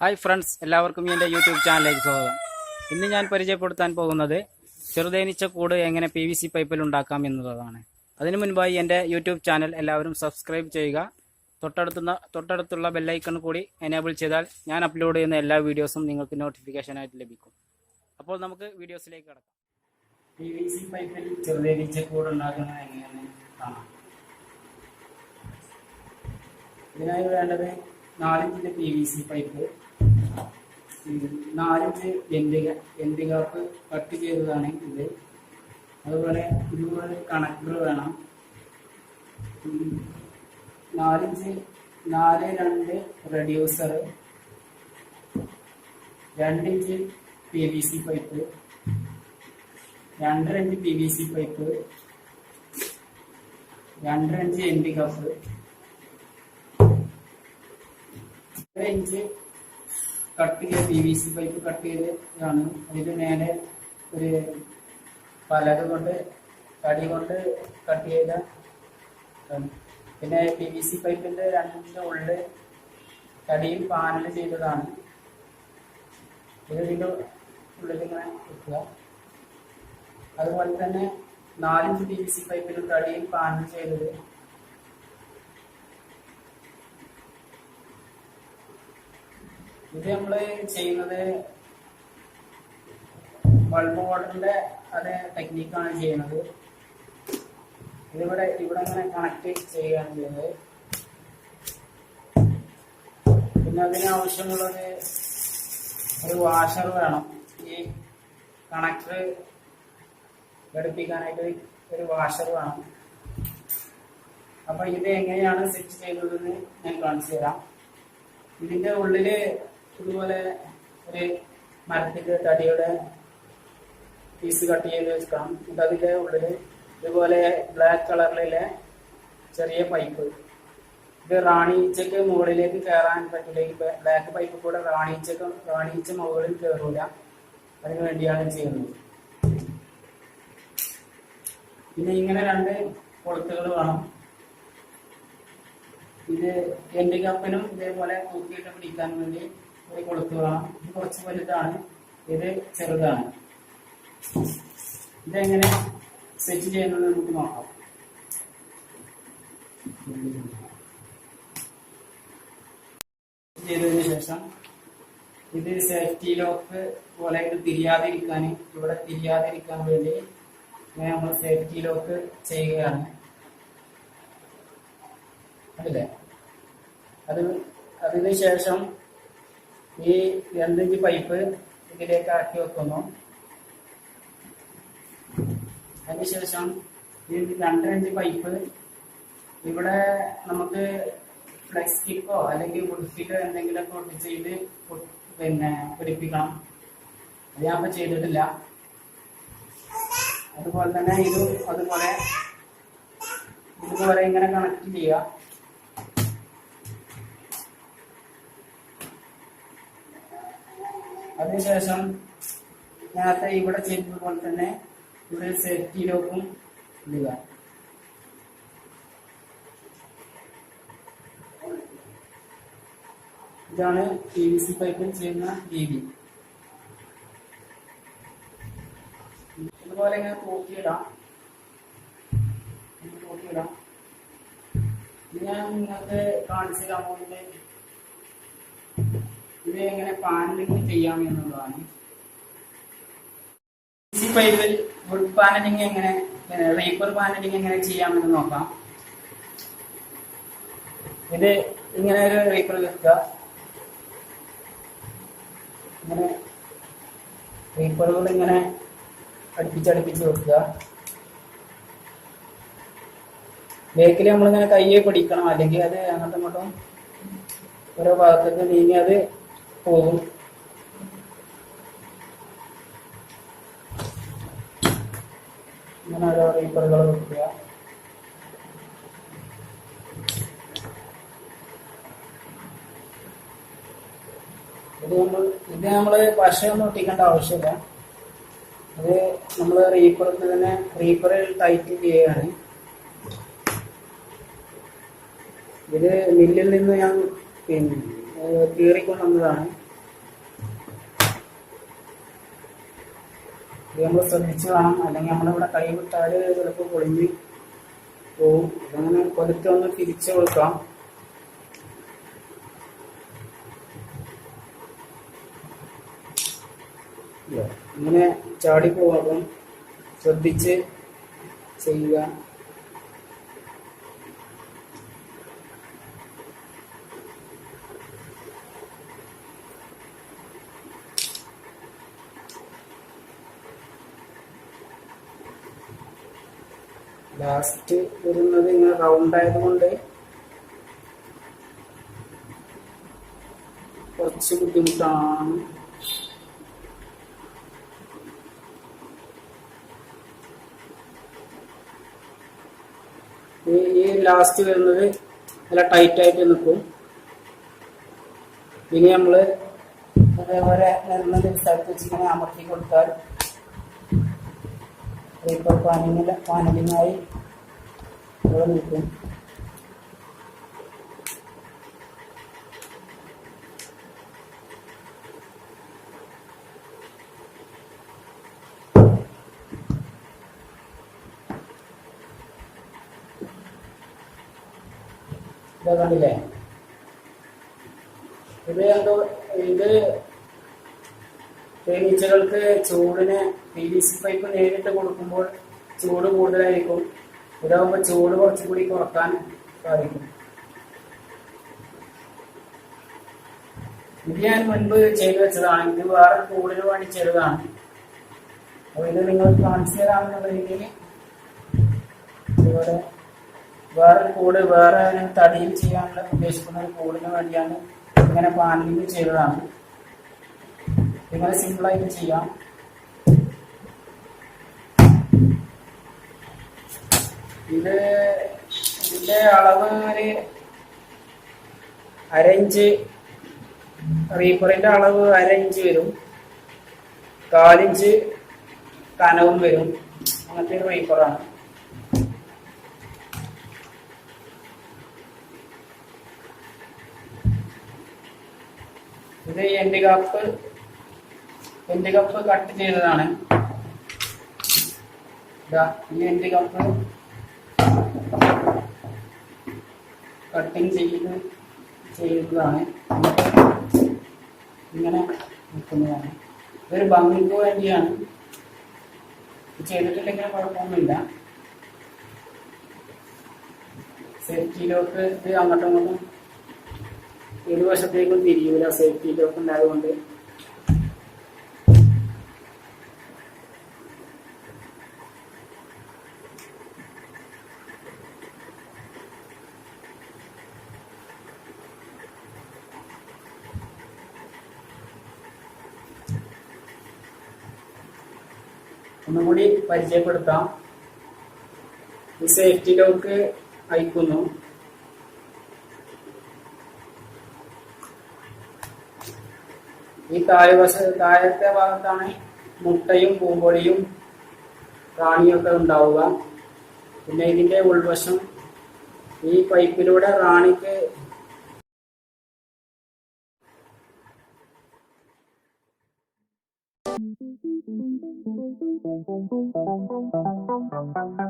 Hi friends എല്ലാവർക്കും എന്റെ YouTube ചാനലിലേക്ക് സ്വാഗതം. ഇന്ന് ഞാൻ പരിചയപ്പെടുത്താൻ പോകുന്നത് ചെറുതേനീച്ച കൂട് എങ്ങനെ പി വി സി പൈപ്പിൽ ഉണ്ടാക്കാം എന്നുള്ളതാണ്. അതിനു മുൻപായി എന്റെ യൂട്യൂബ് ചാനൽ എല്ലാവരും സബ്സ്ക്രൈബ് ചെയ്യുക. തൊട്ടടുത്തുന്ന തൊട്ടടുത്തുള്ള ബെല്ലൈക്കൺ കൂടി എനേബിൾ ചെയ്താൽ ഞാൻ അപ്ലോഡ് ചെയ്യുന്ന എല്ലാ വീഡിയോസും നിങ്ങൾക്ക് നോട്ടിഫിക്കേഷനായിട്ട് ലഭിക്കും. അപ്പോൾ നമുക്ക് വീഡിയോസിലേക്ക് കടക്കാം. പി വി സി പൈപ്പിൽ ചെറുതേനീച്ച കൂട് ഉണ്ടാക്കുന്നത് എങ്ങനെയാണ് കാണാം. ഇതിനായി വേണ്ടത് നാലിഞ്ചിന്റെ പി വി സി പൈപ്പ് നാലിഞ്ച് എൻഡിക എൻഡികാപ്പ് കട്ട് ചെയ്തതാണ് ഇത്. അതുപോലെ ഇതുപോലെ കണക്ടർ വേണം. നാലിഞ്ച് നാല് രണ്ട് റെഡ്യൂസർ രണ്ടിഞ്ച് പി വി സി പൈപ്പ് രണ്ടര inch P V C pipe രണ്ടര ഇഞ്ച് എൻഡി ഇഞ്ച് കട്ട് ചെയ്ത് P V C pipe cut ചെയ്തതാണ് അതിന് നേരെ ഒരു പലക കൊണ്ട് തടി കൊണ്ട് കട്ട് ചെയ്ത പിന്നെ പി വി സി പൈപ്പിന്റെ രണ്ടിന്റെ ഉള്ളിൽ തടിയും പാനൽ ചെയ്തതാണ്. ഇത് ഇതിന്റെ ഉള്ളിൽ ഇങ്ങനെ വെക്കുക. അതുപോലെ തന്നെ നാലിഞ്ച് പി വി സി പൈപ്പിലും തടിയും പാനൽ ചെയ്തത് ഇത് നമ്മൾ ചെയ്യുന്നത് ബൾബ് വാട്ടറിന്റെ അതേ ടെക്നിക്കാണ് ചെയ്യുന്നത്. ഇതിവിടെ ഇവിടെ ഇങ്ങനെ കണക്ട് ചെയ്യുകയാണ് ചെയ്യുന്നത്. പിന്നെ അതിനാവശ്യമുള്ളത് ഒരു വാഷർ വേണം. ഈ കണക്ടർ ഘടിപ്പിക്കാനായിട്ട് ഒരു വാഷർ വേണം. അപ്പൊ ഇത് എങ്ങനെയാണ് സെറ്റ് ചെയ്യുന്നതെന്ന് ഞാൻ കാണിച്ചു തരാം. ഇതിന്റെ ഉള്ളിൽ ഇതുപോലെ ഒരു മരത്തിന്റെ തടിയുടെ പീസ് കട്ട് ചെയ്ത് വെക്കാം എന്നിട്ട് അതിന്റെ ഉള്ളിൽ ഇതുപോലെ ബ്ലാക്ക് കളറിലെ ചെറിയ പൈപ്പ് ഇത് റാണീച്ചക്ക് മുകളിലേക്ക് കയറാൻ പറ്റില്ല. ബ്ലാക്ക് പൈപ്പ് കൂടെ റാണീച്ചക്ക് റാണീച്ച മുകളിൽ കയറൂല. അതിനു വേണ്ടിയാണ് ചെയ്യുന്നത്. പിന്നെ ഇങ്ങനെ രണ്ട് കൊളുത്തുകൾ വേണം. ഇത് എൻഡ് കപ്പിനും ഇതേപോലെ തൂക്കിയിട്ട് പിടിക്കാൻ വേണ്ടി ഒരു കൊടുക്കുക ഇത് കുറച്ച് വലുതാണ് ഇത് ചെറുതാണ്. ഇതെങ്ങനെ സെറ്റ് ചെയ്യുന്നത് നമുക്ക് നോക്കാം. ചെയ്തതിന് ശേഷം ഇത് സേഫ്റ്റി ലോക്ക് പോലെ ഇത് തിരിയാതിരിക്കാൻ ഇവിടെ തിരിയാതിരിക്കാൻ വേണ്ടി ഇങ്ങനെ നമ്മൾ സേഫ്റ്റി ലോക്ക് ചെയ്യുകയാണ്. അതിന് ശേഷം ഈ രണ്ടിഞ്ച് പൈപ്പ് ഇതിലേക്ക് ആക്കി വെക്കുന്നു. അതിനുശേഷം ഈ രണ്ടര ഇഞ്ച് പൈപ്പ് ഇവിടെ നമുക്ക് ഫ്ലെക്സ് കിക്കോ അല്ലെങ്കിൽ ഉടുപ്പിക്കോ എന്തെങ്കിലുമൊക്കെ ഒട്ടിച്ച് ഇത് പിന്നെ പിടിപ്പിക്കണം. അത് ഞാൻ ഇപ്പൊ ചെയ്തിട്ടില്ല. അതുപോലെ തന്നെ ഇത് അതുപോലെ ഇതുപോലെ ഇങ്ങനെ കണക്ട് ചെയ്യുക. അതിനുശേഷം നേരത്തെ ഇവിടെ ചെയ്തതുപോലെ തന്നെ ഇവിടെ സേഫ്റ്റി ലോക്കും ഇടുക ഇതാണ് പി വി സി പൈപ്പിൽ ചെയ്യുന്ന രീതി. ഇതുപോലെ ഇങ്ങനെ തൂക്കിയിടാം തൂക്കിയിടാം ഞാൻ നിങ്ങൾക്ക് കാണിച്ചു തരാൻ ഇത് എങ്ങനെ പാനലിംഗ് ചെയ്യാം എന്നുള്ളതാണ്. ഈ പൈപ്പിൽ വുഡ് പാനലിംഗ് എങ്ങനെ റേപ്പർ പാനലിംഗ് എങ്ങനെ ചെയ്യാമെന്ന് നോക്കാം. ഇത് ഇങ്ങനെ ഒരു റേപ്പർ വെക്കുക ഇങ്ങനെ റീപ്പറുകൾ ഇങ്ങനെ അടുപ്പിച്ചടുപ്പിച്ച് വെക്കുക. ബേക്കിൽ നമ്മളിങ്ങനെ കയ്യെ പിടിക്കണം. അല്ലെങ്കിൽ അത് അങ്ങോട്ടും ഇങ്ങോട്ടും ഓരോ ഭാഗത്തേക്ക് നീങ്ങി അത് പോകും ഇങ്ങനെ ഓരോ റീപ്പറുകൾ ഇത് നമ്മൾ പശയൊന്നും ഒട്ടിക്കേണ്ട ആവശ്യമില്ല. അത് നമ്മൾ റീപ്പറിൽ തന്നെ റീപ്പറിൽ ടൈറ്റ് ചെയ്യുകയാണ്. ഇത് മില്ലിൽ നിന്ന് ഞാൻ പിന്നെ കീറിക്കൊണ്ടുവന്നതാണ് ഇത് നമ്മൾ ശ്രദ്ധിച്ച് വേണം. അല്ലെങ്കിൽ നമ്മളിവിടെ കൈ വിട്ടാൽ ചിലപ്പോൾ പൊളിഞ്ഞ് പോവും. ഇതങ്ങനെ കൊലുത്തി ഒന്ന് തിരിച്ചു കൊടുക്കാം ഇങ്ങനെ ചാടി ശ്രദ്ധിച്ച് ചെയ്യുക. ലാസ്റ്റ് വരുന്നത് ഇങ്ങനെ റൗണ്ട് ആയതുകൊണ്ട് കുറച്ച് ബുദ്ധിമുട്ടാണ്. ഈ ലാസ്റ്റ് വരുന്നത് നല്ല ടൈറ്റ് ആയിട്ട് നിൽക്കും. ഇനി നമ്മൾ അതേപോലെ നിർമ്മിത സ്ഥലത്ത് വെച്ച് ഇങ്ങനെ അമർത്തി കൊടുത്താൽ പേപ്പർ പാനിങ്ങിൽ പാനലിങ്ങായി ഇവിടെ നിൽക്കും ഇതാ കണ്ടില്ലേ ഇത് എന്തോ ഇത് തേനീച്ചകൾക്ക് ചൂടിന് പി വി സി പൈപ്പ് നേരിട്ട് കൊടുക്കുമ്പോൾ ചൂട് കൂടുതലായിരിക്കും. ഇതാകുമ്പോൾ ചൂട് കുറച്ചുകൂടി കുറയ്ക്കാൻ സാധിക്കും. ഇത് ഞാൻ മുൻപ് ചെയ്തു വെച്ചതാണ്. ഇത് വേറെ കൂടിന് വേണ്ടി ചെയ്തതാണ്. അപ്പൊ ഇത് നിങ്ങൾക്ക് കാണിച്ചു തരാമെന്നുള്ള രീതിയിൽ വേറെ കൂട് വേറെ തടിയിൽ ചെയ്യാനുള്ള ഉദ്ദേശിക്കുന്ന ഒരു കൂടിന് വേണ്ടിയാണ് ഇങ്ങനെ പാനലിംഗ് ചെയ്തതാണ്. ഇങ്ങനെ സിമ്പിളായിട്ട് ചെയ്യാം? ഇത് ഇതിന്റെ അളവ് ഒരു അരഞ്ച് റീപ്പറിന്റെ അളവ് അരഞ്ച് വരും. കാലിഞ്ച് കനവും വരും. അങ്ങനത്തെ ഒരു റീപ്പറാണ് ഇത് end cap end cap cut ചെയ്തതാണ്. എന്റെ ഈ കപ്പ് കട്ടിങ് ചെയ്ത് ചെയ്തതാണ്. ഇങ്ങനെ നിൽക്കുന്നതാണ്. ഇതൊരു ഭംഗിക്ക് വേണ്ടിയാണ് ചെയ്തിട്ടില്ലെങ്കിൽ കുഴപ്പമൊന്നുമില്ല. ലോക്ക് ഇത് അങ്ങോട്ടും ഇങ്ങോട്ടും ഇരുവശത്തേക്കും തിരിയൂല. സേഫ്റ്റി ലോക്ക് ഉണ്ടായതുകൊണ്ട് ഒന്നുകൂടി പരിചയപ്പെടുത്താം. ഈ സേഫ്റ്റി ലോക്ക് അയക്കുന്നു. ഈ താഴ്വശ താഴത്തെ ഭാഗത്താണ് മുട്ടയും പൂമ്പൊടിയും റാണിയൊക്കെ ഉണ്ടാവുക. പിന്നെ ഇതിന്റെ ഉൾവശം ഈ പൈപ്പിലൂടെ റാണിക്ക് Thank you.